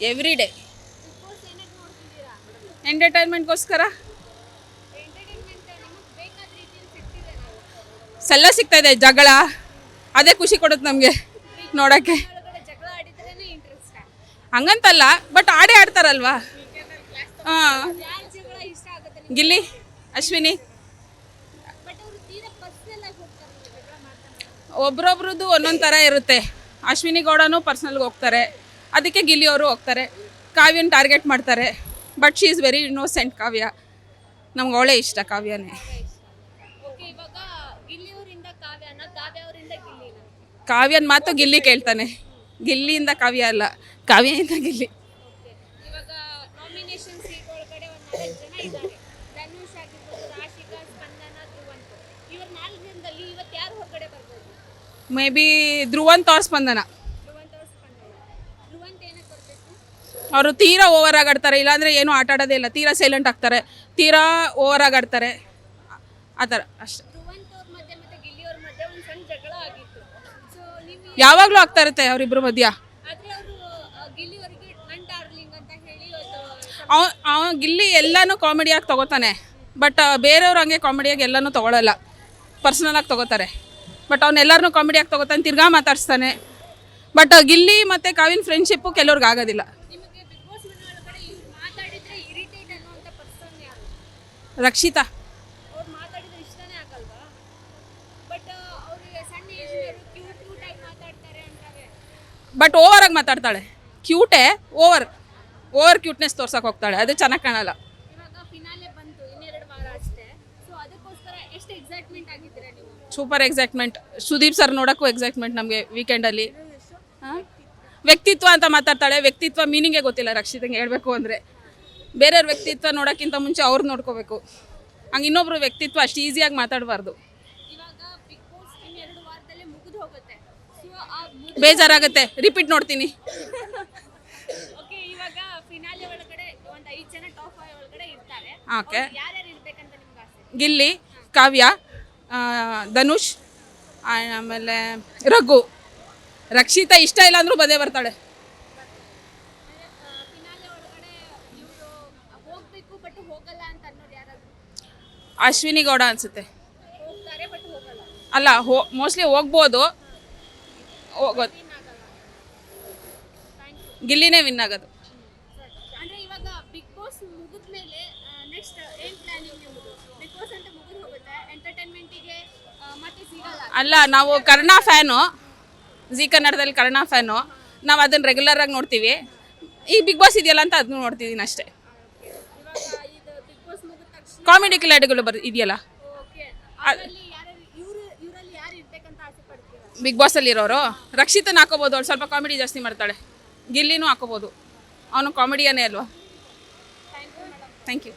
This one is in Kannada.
ಎವ್ರಿ ಡೇ ಎಂಟರ್ಟೈನ್ಮೆಂಟ್ಗೋಸ್ಕರ ಸಲ್ಲ ಸಿಗ್ತಾ ಇದೆ ಜಗಳ ಅದೇ ಖುಷಿ ಕೊಡುತ್ತೆ ನಮಗೆ. ನೋಡೋಕ್ಕೆ ಹಂಗಂತಲ್ಲ ಬಟ್ ಆಡೇ ಆಡ್ತಾರಲ್ವಾ ಹಾಂ ಗಿಲ್ಲಿ ಅಶ್ವಿನಿ ಒಬ್ರೊಬ್ರದ್ದು ಒಂದೊಂದು ಥರ ಇರುತ್ತೆ. ಅಶ್ವಿನಿ ಗೌಡನೂ ಪರ್ಸ್ನಲ್ಗೆ ಹೋಗ್ತಾರೆ. ಅದಕ್ಕೆ ಗಿಲ್ಲಿ ಅವರು ಹೋಗ್ತಾರೆ. ಕಾವ್ಯನ ಟಾರ್ಗೆಟ್ ಮಾಡ್ತಾರೆ. But she is very innocent Kavya. ನಮ್ಗೆ ಅವಳೇ ಇಷ್ಟ ಕಾವ್ಯನೇ. ಓಕೆ ಇವಾಗ ಗಿಲ್ಲಿಯವರಿಂದ ಕಾವ್ಯನ ಮಾತು ಗಿಲ್ಲಿ ಕೇಳ್ತಾನೆ. ಗಿಲ್ಲಿಯಿಂದ ಕಾವ್ಯ ಅಲ್ಲ ಕಾವ್ಯದಿಂದ ಗಿಲ್ಲಿ. Maybe Dhruvanth. ಸ್ಪಂದನಾ. ಅವರು ತೀರಾ ಓವರ್ ಆಗಾಡ್ತಾರೆ, ಇಲ್ಲಾಂದರೆ ಏನೂ ಆಟ ಆಡೋದೇ ಇಲ್ಲ. ತೀರಾ ಸೈಲೆಂಟ್ ಆಗ್ತಾರೆ. ತೀರಾ ಓವರ್ ಆಗಾಡ್ತಾರೆ. ಆ ಥರ, ಅಷ್ಟೆ. ಯಾವಾಗಲೂ ಆಗ್ತಾ ಇರುತ್ತೆ ಅವರಿಬ್ಬರ ಮಧ್ಯ. ಅವ ಗಿಲ್ಲಿ ಎಲ್ಲನೂ ಕಾಮಿಡಿಯಾಗಿ ತಗೋತಾನೆ. ಬಟ್ ಬೇರೆಯವ್ರು ಹಂಗೆ ಕಾಮಿಡಿಯಾಗಿ ಎಲ್ಲನೂ ತೊಗೊಳಲ್ಲ. ಪರ್ಸ್ನಲಾಗಿ ತಗೋತಾರೆ. ಬಟ್ ಅವನ್ನೆಲ್ಲರನ್ನೂ ಕಾಮಿಡಿಯಾಗಿ ತಗೋತಾನೆ, ತಿರ್ಗಾ ಮಾತಾಡಿಸ್ತಾನೆ. ಬಟ್ ಗಿಲ್ಲಿ ಮತ್ತು ಕಾವಿನ ಫ್ರೆಂಡ್ಶಿಪ್ಪು ಕೆಲವ್ರಿಗೆ ಆಗೋದಿಲ್ಲ. ರಕ್ಷಿತಾ. ಬಟ್ ಓವರ್ ಆಗಿ ಮಾತಾಡ್ತಾಳೆ. ಕ್ಯೂಟೇ ಓವರ್ ಓವರ್ ಕ್ಯೂಟ್ನೆಸ್ ತೋರ್ಸಕ್ಕೆ ಹೋಗ್ತಾಳೆ. ಅದು ಚೆನ್ನಾಗಿ ಕಾಣಲ್ಲ. ಸೂಪರ್ ಎಕ್ಸೈಟ್ಮೆಂಟ್ ಸುದೀಪ್ ಸರ್ ನೋಡೋಕ್ಕೂ ಎಕ್ಸೈಟ್ಮೆಂಟ್ ನಮಗೆ ವೀಕೆಂಡಲ್ಲಿ ವ್ಯಕ್ತಿತ್ವ ಅಂತ ಮಾತಾಡ್ತಾಳೆ. ವ್ಯಕ್ತಿತ್ವ ಮೀನಿಂಗೇ ಗೊತ್ತಿಲ್ಲ ರಕ್ಷಿತಂಗೆ ಹೇಳಬೇಕು ಅಂದರೆ. ಬೇರೆಯವ್ರ ವ್ಯಕ್ತಿತ್ವ ನೋಡೋಕ್ಕಿಂತ ಮುಂಚೆ ಅವ್ರು ನೋಡ್ಕೋಬೇಕು. ಹಂಗೆ ಇನ್ನೊಬ್ರು ವ್ಯಕ್ತಿತ್ವ ಅಷ್ಟು ಈಸಿಯಾಗಿ ಮಾತಾಡಬಾರ್ದು. ಬೇಜಾರಾಗುತ್ತೆ. ರಿಪೀಟ್ ನೋಡ್ತೀನಿ. ಓಕೆ ಗಿಲ್ಲಿ ಕಾವ್ಯ ಧನುಷ್ ಆಮೇಲೆ ರಘು. ರಕ್ಷಿತಾ ಇಷ್ಟ ಇಲ್ಲ ಅಂದರೂ ಬದೇ ಬರ್ತಾಳೆ. ಹೋಗಲ್ಲ ಅಂತ ಅನ್ನೋರು ಯಾರಾದ್ರು? ಅಶ್ವಿನಿ ಗೌಡ ಅನ್ಸುತ್ತೆ. ಹೋಗ್ತಾರೆ ಬಟ್ ಹೋಗಲ್ಲ. ಅಲ್ಲ ಹೋ ಮೋಸ್ಟ್ಲಿ ಹೋಗ್ಬೋದು. ಹೋಗೋದು ಗಿಲ್ಲಿನೇ ವಿನ್ ಆಗೋದು. ಅಂದ್ರೆ ಇವಾಗ ಬಿಗ್ ಬಾಸ್ ಮುಗಿದ್ಮೇಲೆ ನೆಕ್ಸ್ಟ್ ಏನ್ ಪ್ಲಾನಿಂಗ್ ನಿಮ್ಮದು ಬಿಗ್ ಬಾಸ್ ಅಂತ ಮುಗಿದು ಹೋಗುತ್ತೆ. ಎಂಟರ್ಟೈನ್ಮೆಂಟಿಗೆ ಮತ್ತೆ ಸಿಗಲ್ಲ ಅಲ್ಲ ನಾವು ಕರ್ಣ ಫ್ಯಾನು. ಜಿ ಕನ್ನಡದಲ್ಲಿ ಕರ್ಣ ಫ್ಯಾನು. ನಾವು ಅದನ್ನು ರೆಗ್ಯುಲರಾಗಿ ನೋಡ್ತೀವಿ. ಈ ಬಿಗ್ ಬಾಸ್ ಇದೆಯಲ್ಲ ಅಂತ ಅದನ್ನು ನೋಡ್ತಿದ್ದೀನಿ ಅಷ್ಟೇ ಇವಾಗ ಇದು ಬಿಗ್ ಬಾಸ್ ಮುಗಿದ ತಕ್ಷಣ ಕಾಮಿಡಿ ಕಿಲಾಡಿಗಳು ಬರ್ ಇದೆಯಲ್ಲ? ಓಕೆ ಅದರಲ್ಲಿ ಅಲ್ಲಿ ಬಿಗ್ ಬಾಸಲ್ಲಿ ಇರೋರು? ರಕ್ಷಿತನ ಹಾಕೋಬಹುದು ಅವಳು ಸ್ವಲ್ಪ ಕಾಮಿಡಿ ಜಾಸ್ತಿ ಮಾಡ್ತಾಳೆ. ಗಿಲ್ಲಿನೂ ಹಾಕೋಬಹುದು ಅವನು ಕಾಮಿಡಿಯನೇ ಅಲ್ವಾ? Thank you